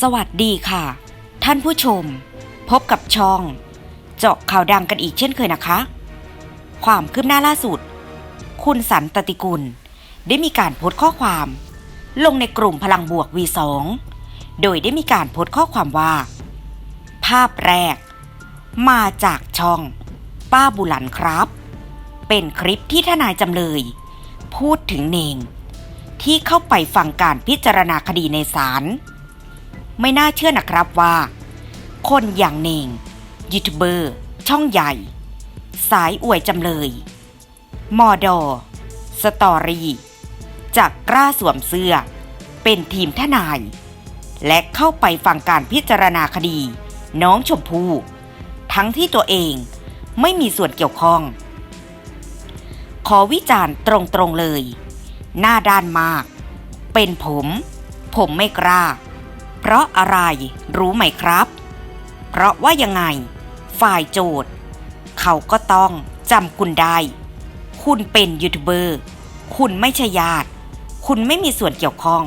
สวัสดีค่ะ ท่านผู้ชม พบกับช่อง เจาะข่าวดังกันอีกเช่นเคยนะคะ ความคืบหน้าล่าสุด คุณสันตติกุล ได้มีการโพสต์ข้อความ ลงในกลุ่มพลังบวก V2 โดยได้มีการโพสต์ข้อความว่า ภาพแรก มาจากช่อง ป้าบุหลันครับ เป็นคลิปที่ทนายจำเลย พูดถึงเนงที่เข้าไปฟังการพิจารณาคดีในศาล ไม่น่าเชื่อนะครับว่า คนอย่างเนงยูทูบเบอร์ ช่องใหญ่ สายอวยจำเลย มอดอ สตอรี่จะกล้าสวมเสื้อ เป็นทีมทนาย และเข้าไปฟังการพิจารณาคดี น้องชมพู่ทั้งที่ตัวเองไม่มีส่วนเกี่ยวข้อง ขอวิจารณ์ตรงๆเลย หน้าด้านมาก เป็นผม ผมไม่กล้า เพราะอะไรรู้ไหมครับ เพราะว่ายังไง ฝ่ายโจทย์ เขาก็ต้องจำคุณได้ คุณเป็นยูทูบเบอร์ คุณไม่ใช่ญาติ คุณไม่มีส่วนเกี่ยวข้อง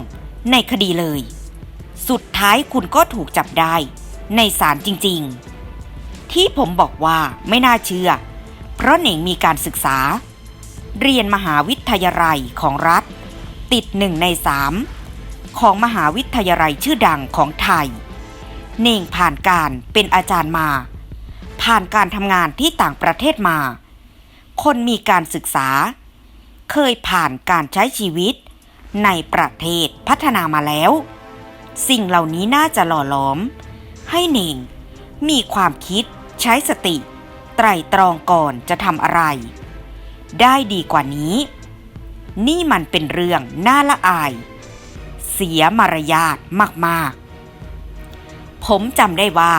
ในคดีเลย สุดท้ายคุณก็ถูกจับได้ในศาลจริง ๆ ที่ผมบอกว่าไม่น่าเชื่อ เพราะเหน่งมีการศึกษา เรียนมหาวิทยาลัยของรัฐ ติดหนึ่งในสาม ของมหาวิทยาลัยชื่อดังของไทย เน่งผ่านการเป็นอาจารย์มา ผ่านการทำงานที่ต่างประเทศมา คนมีการศึกษา เคยผ่านการใช้ชีวิต ในประเทศพัฒนามาแล้ว สิ่งเหล่านี้น่าจะหล่อหลอม ให้เน่งมีความคิดใช้สติ ไตรตรองก่อนจะทำอะไร ได้ดีกว่านี้ นี่มันเป็นเรื่องน่าละอาย เสียมารยาทมากๆ ผมจำได้ว่า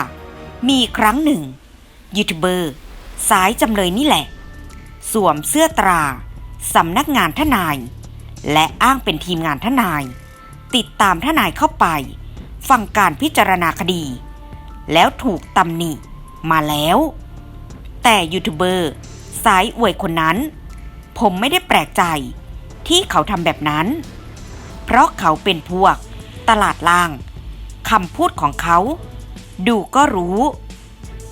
มีครั้งหนึ่ง ยูทูบเบอร์ สายจำเลยนี่แหละ สวมเสื้อตราสำนักงานทนาย และอ้างเป็นทีมงานทนาย ติดตามทนายเข้าไป ฟังการพิจารณาคดี แล้วถูกตำหนิมาแล้ว แต่ยูทูบเบอร์สายอวยคนนั้น ผมไม่ได้แปลกใจที่เขาทำแบบนั้น ราะเขาเป็นพวก ตลาดล่างคำพูดของเขา ดูก็รู้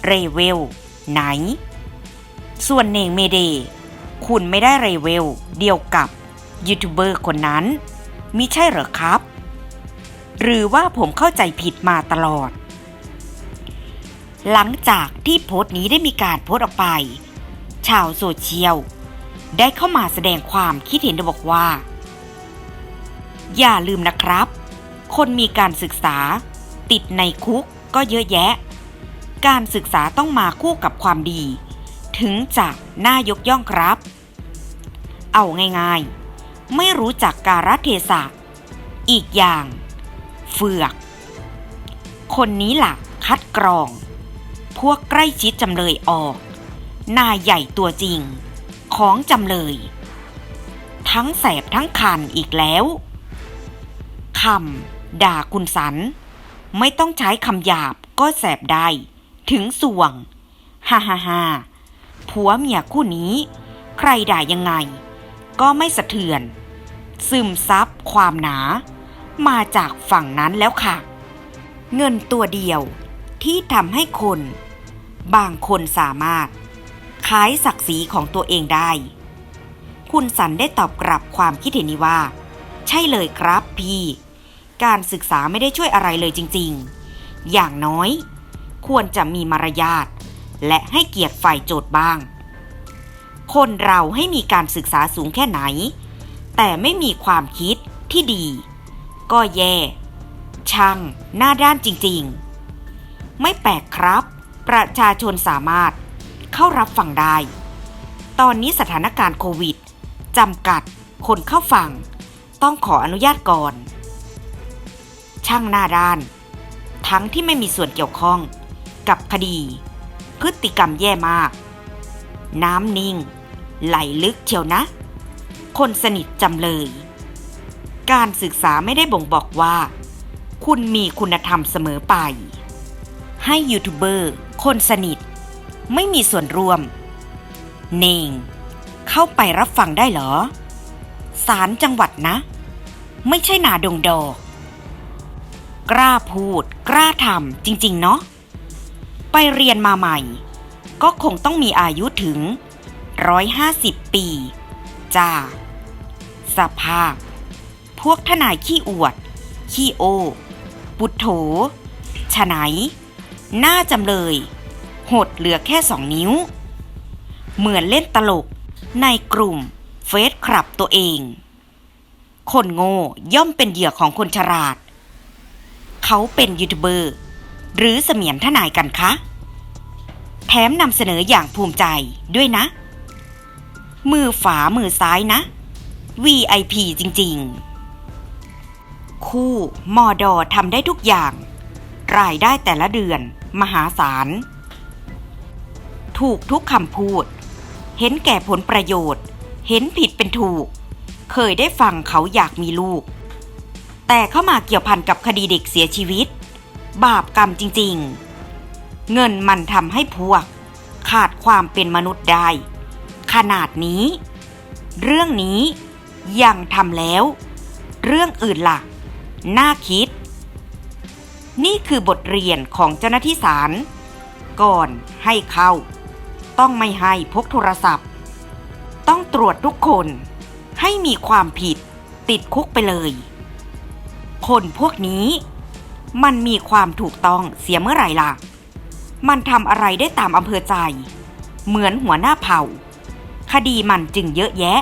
เรเวล ไหน ส่วนเนงเมเดย์คุณไม่ได้เรเวล เดียวกับยูทูบเบอร์คนนั้นมิใช่เหรอครับ หรือว่าผมเข้าใจผิดมาตลอด หลังจากที่โพสต์นี้ได้มีการโพสต์ออกไป ชาวโซเชียลได้เข้ามาแสดงความคิดเห็นบอกว่า อย่าลืมนะครับ คนมีการศึกษา ติดในคุกก็เยอะแยะ การศึกษาต้องมาคู่กับความดี ถึงจะน่ายกย่องครับ เอาง่ายๆ ไม่รู้จักการะเทศะ อีกอย่าง เฟือก คนนี้หล่ะคัดกรอง พวกใกล้ชิดจำเลยออกนายใหญ่ตัวจริง ของจำเลย ทั้งแสบทั้งคันอีกแล้ว คำด่าคุณสัน ไม่ต้องใช้คำหยาบก็แสบได้ ถึงส่วง ฮ่าฮ่าฮ่าผัวเมียคู่นี้ ใครด่ายังไง ก็ไม่สะเทือน ซึมซับความหนา มาจากฝั่งนั้นแล้วค่ะ เงินตัวเดียวที่ทำให้คน บางคนสามารถ ขายศักดิ์ศรีของตัวเองได้ คุณสันได้ตอบกลับความคิดเห็นนี้ว่า ใช่เลยครับพี่ การศึกษาไม่ได้ช่วยอะไรเลยจริงๆ อย่างน้อย ควรจะมีมารยาทและให้เกียรติฝ่ายโจทย์บ้าง คนเราให้มีการศึกษาสูงแค่ไหน แต่ไม่มีความคิดที่ดี ก็แย่ ช่างหน้าด้านจริงๆ ไม่แปลกครับ ประชาชนสามารถเข้ารับฟังได้ ตอนนี้สถานการณ์โควิดจำกัดคนเข้าฟัง ต้องขออนุญาตก่อน ช่างหน้าด้าน ทั้งที่ไม่มีส่วนเกี่ยวข้องกับคดี พฤติกรรมแย่มาก น้ำนิ่ง ไหลลึกเชียวนะ คนสนิทจำเลย การศึกษาไม่ได้บ่งบอกว่า คุณมีคุณธรรมเสมอไป ให้ยูทูบเบอร์คนสนิท ไม่มีส่วนร่วม เน่งเข้าไปรับฟังได้เหรอศาลจังหวัดนะ ไม่ใช่นาดงดอก กล้าพูด กล้าทำจริง ๆ เนาะไปเรียนมาใหม่ ก็คงต้องมีอายุถึง 150 ปี จ้า สภาพ พวกทนายขี้อวด ขี้โอ ปุถโถฉไหน หน้าจำเลย หดเหลือแค่สองนิ้ว เหมือนเล่นตลกในกลุ่มเฟสคลับตัวเอง คนโง่ย่อมเป็นเหยื่อของคนฉลาด เขาเป็นยูทูบเบอร์ หรือเสมียนทนายกันคะ แถมนำเสนออย่างภูมิใจด้วยนะ มือฝามือซ้ายนะ VIP จริงๆ คู่มอดอทำได้ทุกอย่าง รายได้แต่ละเดือน มหาศาล ถูกทุกคำพูด เห็นแก่ผลประโยชน์ เห็นผิดเป็นถูก เคยได้ฟังเขาอยากมีลูก แต่เข้ามาเกี่ยวพันกับคดีเด็กเสียชีวิต บาปกรรมจริงๆ เงินมันทำให้พวก ขาดความเป็นมนุษย์ได้ ขนาดนี้ เรื่องนี้ยังทำแล้ว เรื่องอื่นล่ะ น่าคิด นี่คือบทเรียนของเจ้าหน้าที่ศาลก่อนให้เข้า ต้องไม่ให้พกโทรศัพท์ ต้องตรวจทุกคนให้มีความผิดติดคุกไปเลย คนพวกนี้ มันมีความถูกต้องเสียเมื่อไหร่ล่ะ มันทำอะไรได้ตามอำเภอใจ เหมือนหัวหน้าเผ่า คดีมันจึงเยอะแยะ